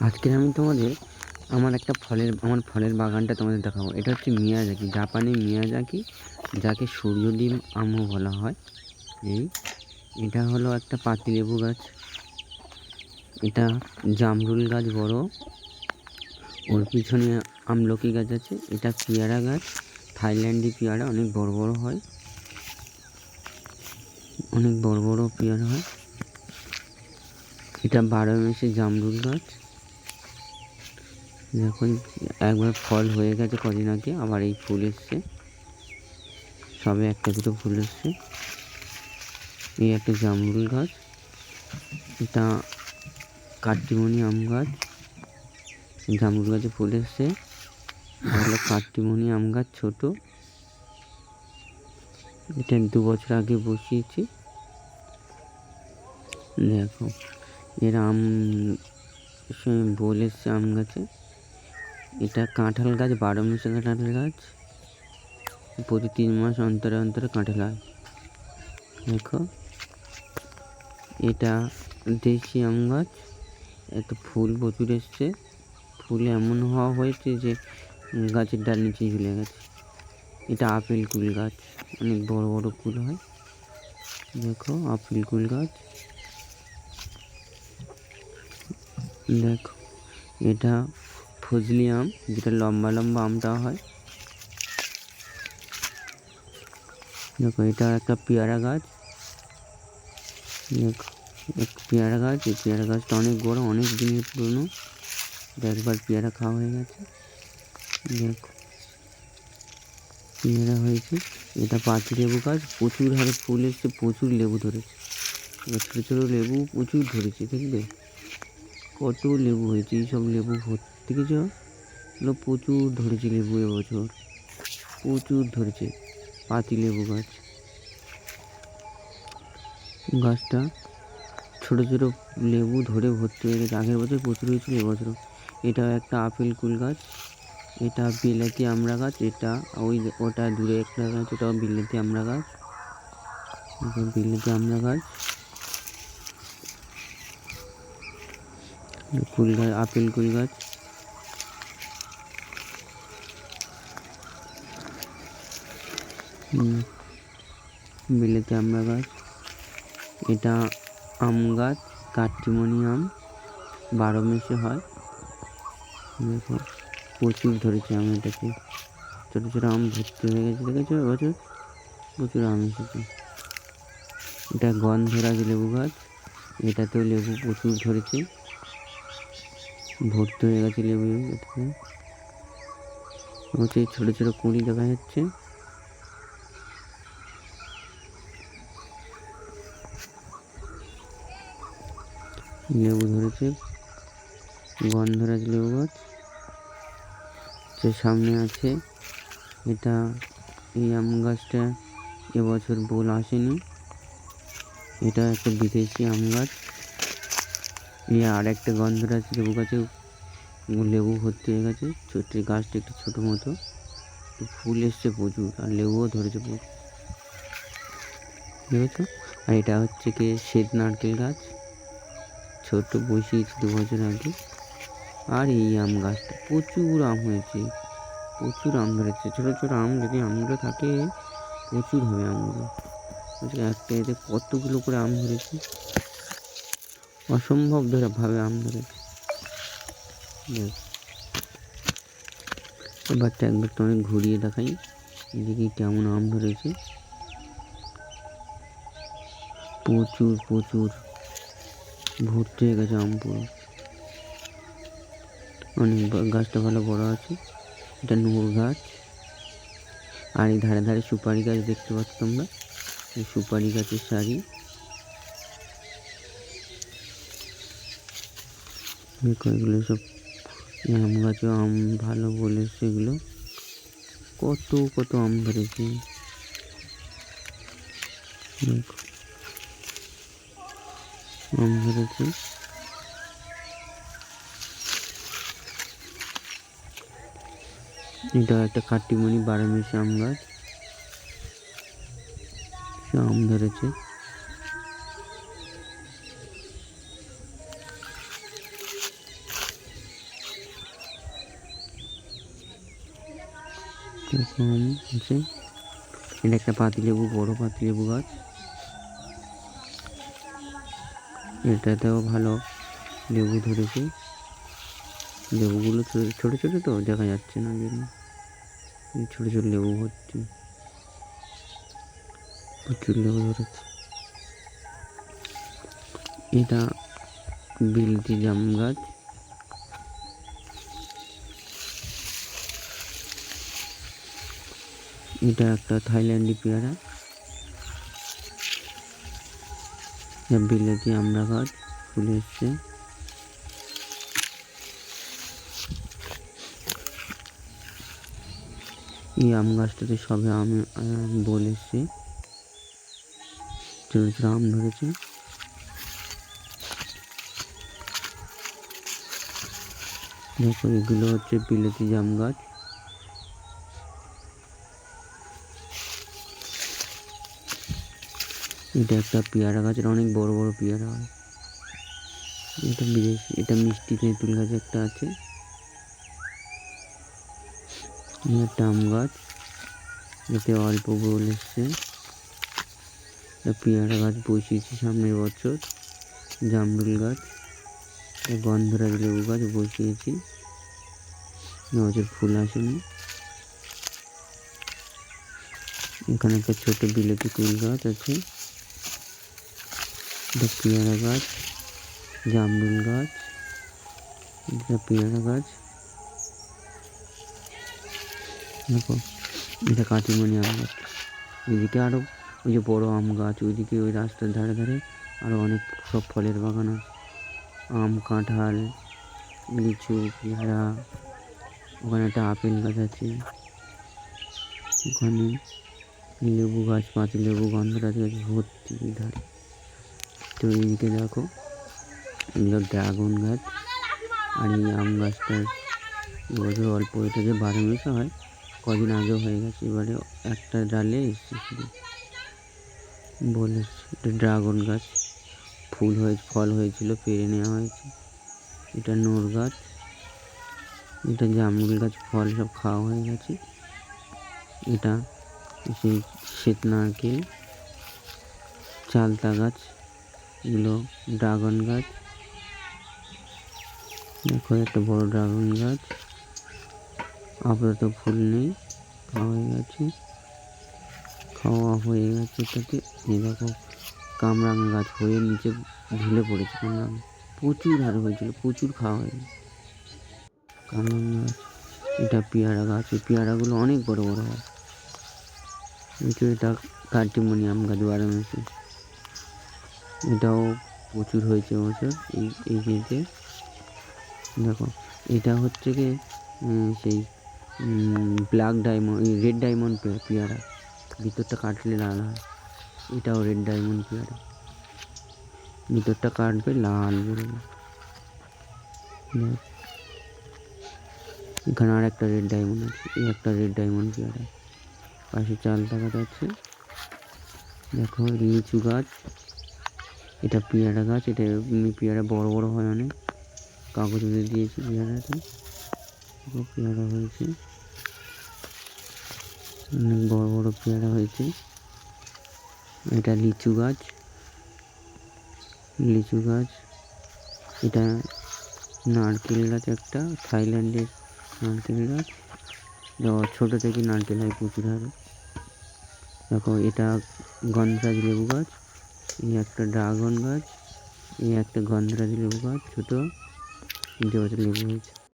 আজকে আমি তোমাদের আমার একটা ফলের, আমার ফলের বাগানটা তোমাদের দেখাবো। এটা হচ্ছে মিয়াজাকি জাপানি মিয়াজাকি, যাকে সূর্যডিম আমও বলা হয়। এই, এটা হলো একটা পাতিলেবু গাছ। এটা জামরুল গাছ বড়। ওর পিছনে আমলকি গাছ আছে। এটা পেয়ারা গাছ। থাইল্যান্ডি পেয়ারা অনেক বড় বড় হয়। অনেক বড় বড় পেয়ারা হয়। এটা বারো মাসে জামরুল গাছ। দেখুন, একবার ফল হয়ে গেছে কদিন আগে, আবার এই ফুল এসছে। সবে একটা দুটো ফুল এসছে। এই একটা জামরুল গাছ, এটা কাটিমনি আম গাছ। জামরুল গাছে ফুল এসছে। এটা হলো আম গাছ ছোটো। এটা দু বছর আগে বসিয়েছি। দেখো, এর আম বল এসছে আম গাছে। এটা কাঁঠাল গাছ, বারো মাসে কাঁঠাল গাছ। প্রতি তিন মাস অন্তরে অন্তরে কাঁঠাল হয়। দেখো। এটা দেশি আম গাছ। এত ফুল প্রচুর এসছে। ফুল এমন হওয়া হয়েছে যে গাছের ডাল নিচে ঝুলে গেছে। এটা আপেল কুল গাছ। অনেক বড় বড় কুল হয়। দেখো, আপেল কুল গাছ। দেখো, এটা ফজলি আম, যেটা লম্বা লম্বা আমটা হয়। দেখো, এটা একটা পেয়ারা গাছ। এক পেয়ারা গাছ, এই পেয়ারা গাছটা অনেক বড়, অনেক দিনের পুরনো। একবার পেয়ারা খাওয়া হয়ে গেছে। দেখো, পেয়ারা হয়েছে। এটা পাতি লেবু গাছ, প্রচুর হারে ফুল এসছে, প্রচুর লেবু ধরেছে। ছোটো ছোটো লেবু প্রচুর ধরেছে, দেখবে? কত লেবু হয়েছে এই সব লেবু ভর্তি কিছু এগুলো প্রচুর ধরেছে লেবু এবছর প্রচুর ধরেছে। পাতি লেবু গাছ। গাছটা ছোটো ছোটো লেবু ধরে ভর্তি হয়ে গেছে। আগের বছর প্রচুর হয়েছিল এবছরও এটা একটা আপেল কুল গাছ। এটা বিলাতি আমড়া গাছ। এটা ওই ওটা দূরে একটা গাছ ওটা বিলাতি আমড়া গাছ। বিলাতি আমড়া গাছ। কুল গাছ, আপেল কুল গাছ। বিলেতি আমড়া গাছ, এটা আম গাছ কাটিমনি আম, বারো মাসে হয়। দেখো, প্রচুর ধরেছে আম এটাতে। ছোটো ছোটো আম ভর্তি হয়ে গেছে, দেখেছ? এবছর প্রচুর আম এসেছে। এটা গন্ধরাজ লেবু গাছ, এটাতেও লেবু প্রচুর ধরেছে। ভর্তি হয়ে গেছে লেবু, এটাতে। হচ্ছে ছোটো ছোটো কুঁড়ি দেখা যাচ্ছে। লেবু ধরেছে, গন্ধরাজ লেবু গাছ, যে সামনে আছে, এটা এই আম গাছটা এবছর বোল আসেনি, এটা একটা বিদেশি আম গাছ, এই আর একটা গন্ধরাজ লেবু গাছে লেবু ভর্তি হয়ে গেছে, ছোট্ট গাছটা একটু ছোটো মতো ফুল এসছে প্রচুর, আর লেবুও ধরেছে প্রচুর আর এটা হচ্ছে কি শ্বেত নারকেল গাছ ছোট বসিয়েছি দু বছর আগে। আর এই আম গাছটা প্রচুর আম হয়েছে, প্রচুর আম ধরেছে। ছোটো ছোটো আম, যদি আমগুলো থাকে, প্রচুর হবে আমগুলো। একটা এতে কতগুলো করে আম ধরেছে? অসম্ভব ধরে ভাবে আম ধরেছে। দেখ। এবারটা একবার তো অনেক ঘুরিয়ে দেখাই, এদিকে কেমন আম ধরেছে। প্রচুর প্রচুর। ভর্তি হয়ে গেছে আম পুরো অনেক গাছটা ভালো বড় আছে। এটা নূর গাছ। আর এই ধারে ধারে সুপারি গাছ দেখতে পাচ্ছ তোমরা। সুপারি গাছের সারি দেখো সব আম গাছেও আম ভালো বলে সেগুলো। কত কত আম ধরেছে। দেখো। মাছ ধরেছে এটা একটা খাট্টিমণি বারামেশি আম গাছ। আম ধরেছে। এটা একটা পাতিলেবু, বড় পাতিলেবু গাছ। এটাতেও ভালো লেবু ধরেছে। লেবুগুলো ছোটো ছোটো তো, দেখা যাচ্ছে না। এই ছোটো ছোটো লেবু হচ্ছে। প্রচুর লেবু ধরেছে। এটা বিলতি জাম গাছ। এটা একটা থাইল্যান্ডি পেয়ারা। বিলেতি আমরা গাছ ফুল এসছে। এই আম গাছটাতে সবে আম বল এসছে। ছোটো ছোটো আম ধরেছে। দেখো, এগুলো হচ্ছে বিলেতি জাম গাছ। এটা একটা পেয়ারা গাছের অনেক বড় বড় পেয়ারা। হয় এটা বিদেশি, এটা মিষ্টি তেঁতুল গাছ একটা আছে। একটা আম গাছ, এতে অল্প গোল এসছে। পেয়ারা গাছ বসিয়েছি সামনের বছর। জামরুল গাছ গন্ধরাজ লেবু গাছ বসিয়েছি। এবছর ফুল আসেনি। এখানে একটা ছোট বিলেতি কুল গাছ আছে। এটা পেয়ারা গাছ, জামরুল গাছ এটা পেয়ারা গাছ। দেখো, এটা কাটিমণি আম গাছ। ওইদিকে আরও ওই যে বড় আম গাছ, ওইদিকে ওই রাস্তার ধারে ধারে আরও অনেক সব ফলের বাগান আছে। আম, কাঁঠাল, লিচু, পেয়ারা, ওখানে একটা আপেল গাছ আছে। ওখানে লেবু গাছ পাতি লেবু গন্ধরাজ গাছ ভর্তি ধারে। তো এইদিকে দেখো। এগুলো ড্রাগন গাছ আর এই আম গাছটার এবছর অল্প এটা যে বারো মেশা হয়, কদিন আগেও হয়ে গেছে। এবারে একটা ডালে এসছে শুধু। এটা ড্রাগন গাছ। ফুল হয়ে, ফল হয়েছিল, পেরে নেওয়া হয়েছে। এটা নোর গাছ। এটা জামরুল গাছ, ফল সব খাওয়া হয়ে গেছে। এটা সেই শ্বেত নারকেল চালতা গাছ। এগুলো ড্রাগন গাছ। দেখো, একটা বড় ড্রাগন গাছ। আপাতত ফুল নেই খাওয়া হয়ে গেছে। খাওয়া হয়ে গেছে এটাতে। এই দেখো গাছ হয়ে নিচে ঝুলে পড়েছে। কামরাং প্রচুর হার হয়েছিল, প্রচুর খাওয়া হয়েছে কামরাং গাছ, এটা পেয়ারা গাছ। এই পেয়ারাগুলো অনেক বড় বড় হয়। এটা কার্টিমোনিয়াম গাছ বারো মাসে এটাও প্রচুর হয়েছে বছর, এই এই কেজিতে দেখো, এটা হচ্ছে কি সেই ব্ল্যাক ডায়মন্ড রেড ডায়মন্ড পেয়ারা। ভিতরটা কাটলে লাল হয়। এটাও রেড ডায়মন্ড পেয়ারা। ভিতরটা কাটবে লাল দেখ। এখানে আর একটা রেড ডায়মন্ড আছে, এই একটা রেড ডায়মন্ড পেয়ারা। পাশে চাল দেখা যাচ্ছে। দেখো, লিচু গাছ। এটা পেয়ারা গাছ, এটা পেয়ারা বড় বড় হয় অনেক। কাগজ বেঁধে দিয়েছি পেয়ারাতে পেয়ারা হয়েছে। অনেক বড় বড় পেয়ারা হয়েছে। এটা লিচু গাছ। লিচু গাছ। এটা নারকেল গাছ একটা, থাইল্যান্ডের নারকেল গাছ। ছোটো থেকে নারকেল হয় প্রচুর হারে। দেখো, এটা গন্ধরাজ লেবু গাছ। এই একটা ড্রাগন গাছ এই একটা গন্ধরাজ লেবু গাছ ছোটো জজ লেবু হয়েছে।